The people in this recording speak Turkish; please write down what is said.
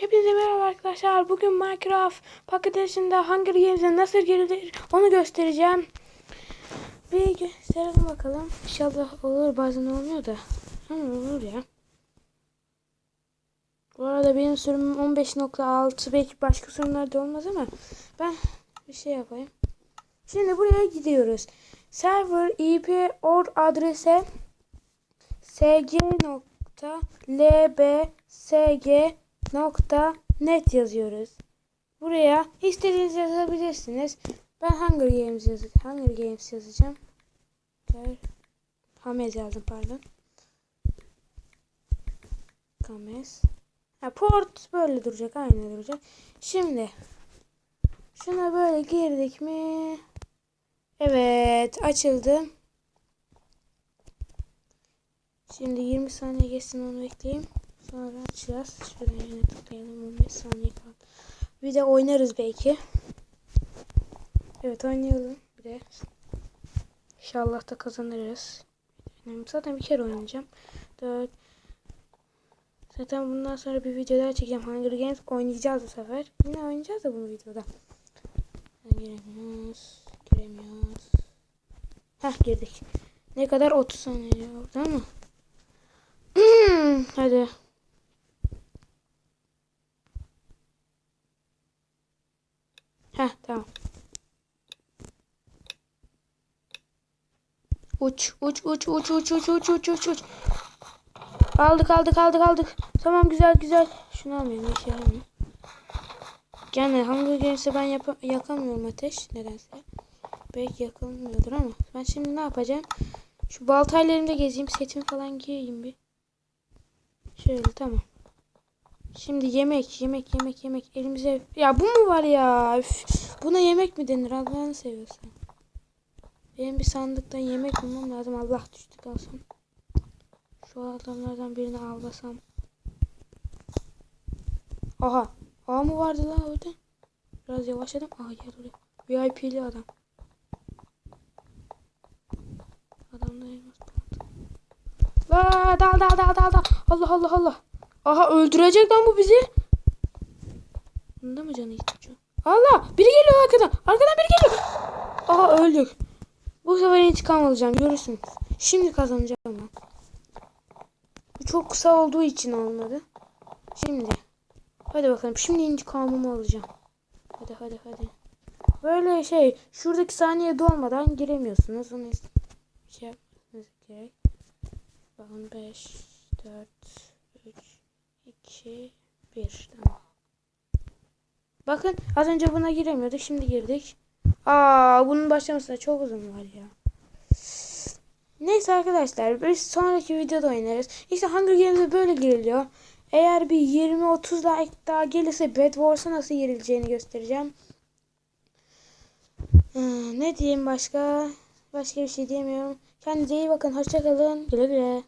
Hepinize merhaba arkadaşlar. Bugün Minecraft paket içinde Hunger Games'e nasıl girilir onu göstereceğim. Bir gösterelim bakalım. İnşallah olur bazen olmuyor da. Ama olur ya. Bu arada benim sürümüm 15.6 belki başka sürümlerde olmaz ama ben bir şey yapayım. Şimdi buraya gidiyoruz. Server IP or adrese sg.lbsg.net yazıyoruz. Buraya istediğiniz yazabilirsiniz. Ben Hunger Games yaz Hunger Games yazacağım. Gel. Hamez yazdım pardon. Kames. Ha, port böyle duracak. Aynı duracak. Şimdi şuna böyle girdik mi? Evet açıldı. Şimdi 20 saniye geçsin onu bekleyeyim. Sonra açacağız. Şöyle yine tıklayalım. 15 saniye kaldı. Bir de oynarız belki. Evet oynayalım. Bir de İnşallah da kazanırız. Zaten bir kere oynayacağım. 4 Zaten bundan sonra bir video daha çekeceğim. Hunger Games oynayacağız bu sefer. Yine oynayacağız da bunu videoda. Giremiyoruz. Giremiyoruz. Heh girdik. Ne kadar? 30 saniye oldu ama. Hadi. Heh tamam. Uç uç uç uç uç uç uç uç uç uç. Aldık aldık aldık aldık. Tamam güzel güzel. Şunu almayayım bir şey almayayım. Yani Hunger Games'e ben yap yakamıyorum ateş nedense. Belki yakılmıyordur ama ben şimdi ne yapacağım? Şu baltayla elimde gezeyim. Setimi falan giyeyim bir. Şöyle tamam. Şimdi yemek, yemek, yemek, yemek. Elimize... Ya bu mu var ya? Üf. Buna yemek mi denir? Allah'ını seviyorsan. Benim bir sandıktan yemek bulmam lazım. Allah düştü kalsam. Şu adamlardan birini avlasam. Aha. A mı vardı lan orada? Biraz yavaşladım. Aha gel oraya. VIP'li adam. Adamda elmas. La dal dal dal dal dal. Allah Allah Allah. Aha öldürecek lan bu bizi. Bunda mı canı gitti Allah biri geliyor arkadan. Arkadan biri geliyor. Aha öldük. Bu sefer intikam alacağım görürsünüz. Şimdi kazanacağım ben. Bu çok kısa olduğu için olmadı. Şimdi. Hadi bakalım şimdi intikamımı alacağım. Hadi hadi hadi. Böyle şey şuradaki saniye dolmadan giremiyorsunuz. Onu şey yapmanız gerek. Bakın 5, 4, 3, 2, 1. Tamam. Bakın az önce buna giremiyorduk. Şimdi girdik. Aa bunun başlamasına çok uzun var ya. Neyse arkadaşlar biz sonraki videoda oynarız. İşte Hunger Games'e böyle giriliyor. Eğer bir 20-30 like daha gelirse Bed Wars'a nasıl girileceğini göstereceğim. Hmm, ne diyeyim başka? Başka bir şey diyemiyorum. Kendinize iyi bakın. Hoşçakalın. Güle güle.